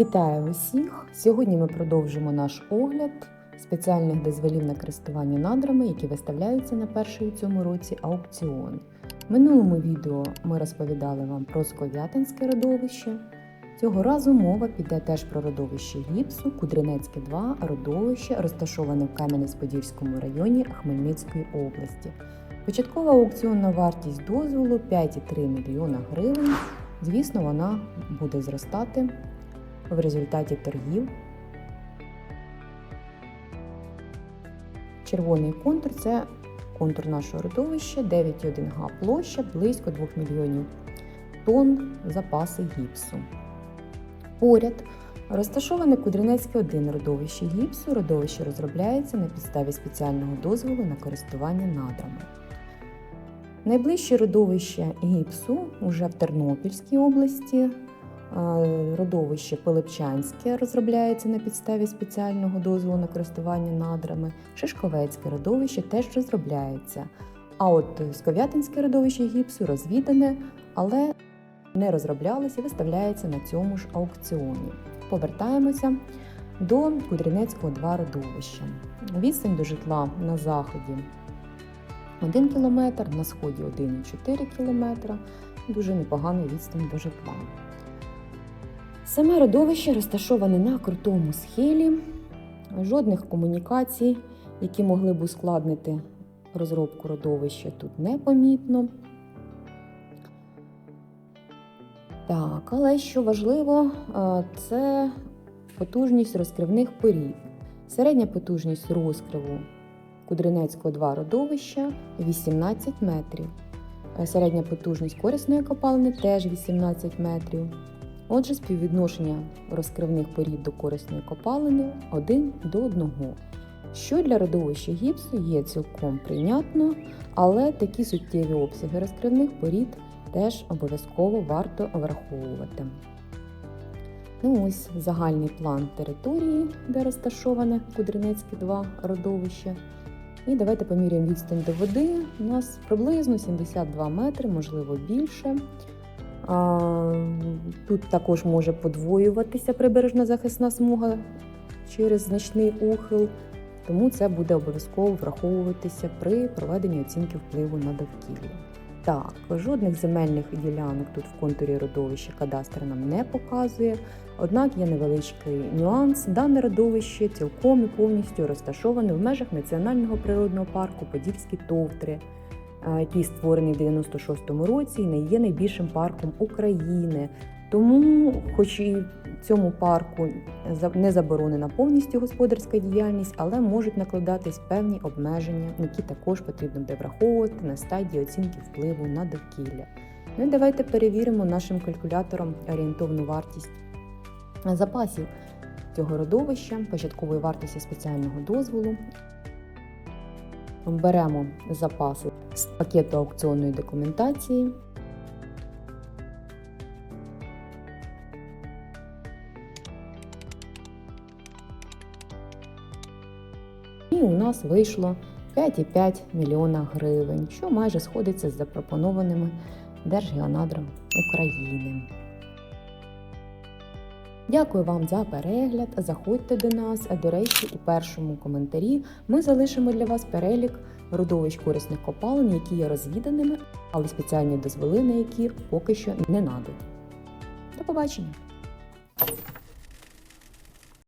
Вітаю усіх! Сьогодні ми продовжимо наш огляд спеціальних дозволів на користування надрами, які виставляються на перший у цьому році аукціон. В минулому відео ми розповідали вам про Сков'ятинське родовище. Цього разу мова піде теж про родовище гіпсу, Кудринецьке 2 родовище, розташоване в Кам'янець-Подільському районі Хмельницької області. Початкова аукціонна вартість дозволу 5,3 мільйона гривень. Звісно, вона буде зростати в результаті торгів. Червоний контур це контур нашого родовища, 9,1 га площа, близько 2 мільйонів тонн запаси гіпсу. Поряд розташоване Кудринецьке 1 родовище гіпсу. Родовище розробляється на підставі спеціального дозволу на користування надрами. Найближче родовище гіпсу уже в Тернопільській області. Родовище Пилипчанське розробляється на підставі спеціального дозволу на користування надрами. Шишковецьке родовище теж розробляється. А от Сков'ятинське родовище гіпсу розвідане, але не розроблялося і виставляється на цьому ж аукціоні. Повертаємося до Кудрінецького 2 родовища. Відстань до житла на заході 1 км, на сході 1,4 км. Дуже непоганий відстань до житла. Саме родовище розташоване на крутому схилі, жодних комунікацій, які могли б ускладнити розробку родовища, тут непомітно. Так, але що важливо, це потужність розкривних порід. Середня потужність розкриву Кудринецького 2 родовища 18 метрів. Середня потужність корисної копалини теж 18 метрів. Отже, співвідношення розкривних порід до корисної копалини 1 до 1, що для родовища гіпсу є цілком прийнятно, але такі суттєві обсяги розкривних порід теж обов'язково варто враховувати. Ну ось загальний план території, де розташоване Кудринецьке 2 родовище. І давайте поміряємо відстань до води. У нас приблизно 72 метри, можливо більше. Тут також може подвоюватися прибережна захисна смуга через значний ухил, тому це буде обов'язково враховуватися при проведенні оцінки впливу на довкілля. Так, жодних земельних ділянок тут в контурі родовища кадастр нам не показує, однак є невеличкий нюанс. Дане родовище цілком і повністю розташоване в межах Національного природного парку Подільські товтри який створений в 96-му році і не є найбільшим парком України. Тому, хоч і цьому парку не заборонена повністю господарська діяльність, але можуть накладатись певні обмеження, які також потрібно буде враховувати на стадії оцінки впливу на довкілля. Ну і давайте перевіримо нашим калькулятором орієнтовну вартість запасів цього родовища, початкової вартості спеціального дозволу. Беремо запаси з пакету аукціонної документації. І у нас вийшло 5,5 мільйона гривень, що майже сходиться з запропонованими Держгеонадром України. Дякую вам за перегляд. Заходьте до нас. До речі, у першому коментарі ми залишимо для вас перелік родовищ корисних копалин, які є розвіданими, але спеціальні дозволи на які поки що не надані. До побачення!